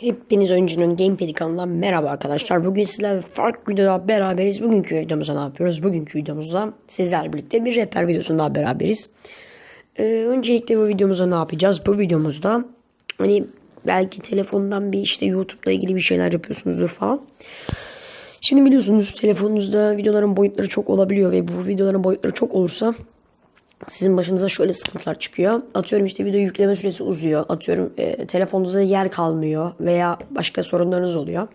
Hepiniz Oyuncunun Gamepad kanalından merhaba arkadaşlar. Bugün sizlerle farklı videoda beraberiz. Bugünkü videomuzda ne yapıyoruz? Bugünkü videomuzda sizlerle birlikte bir rehber videosunda beraberiz. Ee, öncelikle bu videomuzda ne yapacağız? Bu videomuzda hani belki telefondan bir işte YouTube'la ilgili bir şeyler yapıyorsunuzdur falan. Şimdi biliyorsunuz telefonunuzda videoların boyutları çok olabiliyor ve bu videoların boyutları çok olursa sizin başınıza şöyle sıkıntılar çıkıyor. Atıyorum işte video yükleme süresi uzuyor. Atıyorum e, telefonunuzda yer kalmıyor veya başka sorunlarınız oluyor.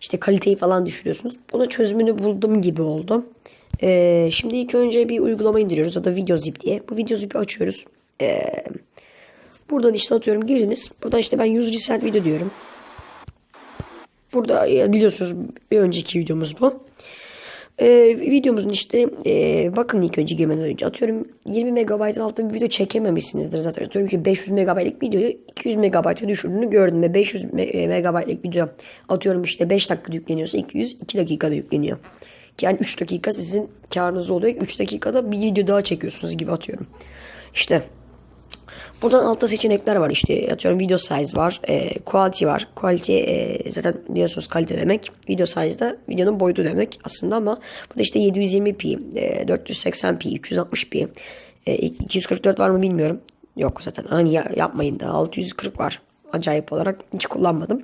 İşte kaliteyi falan düşürüyorsunuz. Buna çözümünü buldum gibi oldu. E, şimdi ilk önce bir uygulama indiriyoruz. O da VideoZip diye. Bu VideoZip'i açıyoruz. E, buradan işte atıyorum girdiniz. Burada işte ben 100 reset video diyorum. Burada biliyorsunuz bir önceki videomuz bu. Ee, videomuzun işte e, bakın ilk önce girmeden önce atıyorum 20 megabaytın altında bir video çekememişsinizdir zaten. Atıyorum ki 500 megabaytlık videoyu 200 megabayta düşürdüğünü gördüm ve 500 me- e, video atıyorum işte 5 dakikada yükleniyorsa 200 2 dakikada yükleniyor. Yani 3 dakika sizin karınız oluyor. 3 dakikada bir video daha çekiyorsunuz gibi atıyorum. İşte Buradan altta seçenekler var işte atıyorum video size var, e, quality var. Quality e, zaten biliyorsunuz kalite demek. Video size da videonun boyutu demek aslında ama burada işte 720p, e, 480p, 360p, e, 244 var mı bilmiyorum. Yok zaten hani ya- yapmayın da 640 var acayip olarak hiç kullanmadım.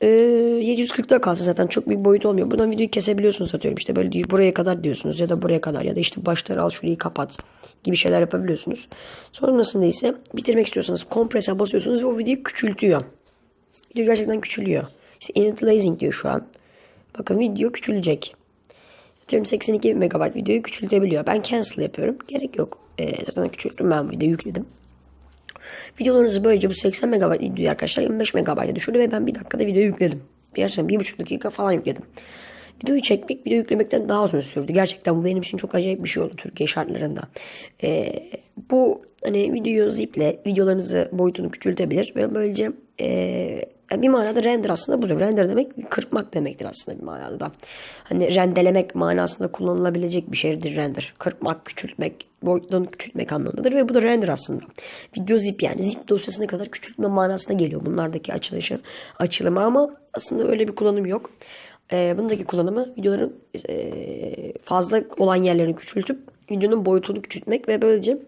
Ee, 740'da kalsa zaten çok bir boyut olmuyor. Buradan videoyu kesebiliyorsunuz atıyorum işte böyle buraya kadar diyorsunuz ya da buraya kadar ya da işte başları al şurayı kapat gibi şeyler yapabiliyorsunuz. Sonrasında ise bitirmek istiyorsanız komprese basıyorsunuz ve o videoyu küçültüyor. Video gerçekten küçülüyor. İşte initializing diyor şu an. Bakın video küçülecek. Atıyorum 82 MB videoyu küçültebiliyor. Ben cancel yapıyorum. Gerek yok. Ee, zaten küçülttüm ben videoyu yükledim. Videolarınızı böylece bu 80 MB videoyu arkadaşlar 25 MB'ya düşürdü ve ben bir dakikada videoyu yükledim. Gerçekten bir buçuk dakika falan yükledim. Videoyu çekmek, video yüklemekten daha uzun sürdü. Gerçekten bu benim için çok acayip bir şey oldu Türkiye şartlarında. Ee, bu hani videoyu ziple videolarınızı boyutunu küçültebilir ve böylece ee, bir manada render aslında budur. Render demek kırpmak demektir aslında bir manada da. Hani rendelemek manasında kullanılabilecek bir şeydir render. Kırpmak, küçültmek, boyutunu küçültmek anlamındadır ve bu da render aslında. Video zip yani zip dosyasına kadar küçültme manasına geliyor bunlardaki açılışı, açılımı ama aslında öyle bir kullanım yok. Ee, bundaki kullanımı videoların ee, fazla olan yerlerini küçültüp videonun boyutunu küçültmek ve böylece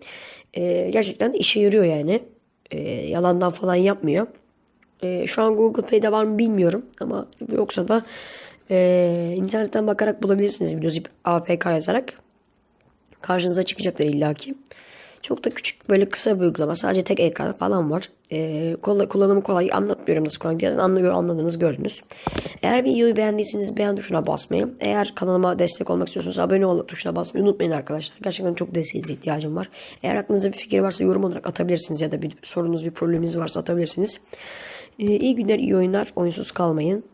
ee, gerçekten işe yarıyor yani. Ee, yalandan falan yapmıyor. Ee, şu an Google Play'de var mı bilmiyorum ama yoksa da ee, internetten bakarak bulabilirsiniz videozip APK yazarak. Karşınıza çıkacaktır illaki. Çok da küçük böyle kısa bir uygulama. Sadece tek ekran falan var. Ee, kolay, kullanımı kolay. Anlatmıyorum nasıl kullanılıyor. Anlıyor, anladınız gördünüz. Eğer videoyu beğendiyseniz beğen tuşuna basmayı. Eğer kanalıma destek olmak istiyorsanız abone ol tuşuna basmayı unutmayın arkadaşlar. Gerçekten çok desteğinize ihtiyacım var. Eğer aklınızda bir fikir varsa yorum olarak atabilirsiniz ya da bir sorunuz bir probleminiz varsa atabilirsiniz. Ee, iyi günler, iyi oyunlar. Oyunsuz kalmayın.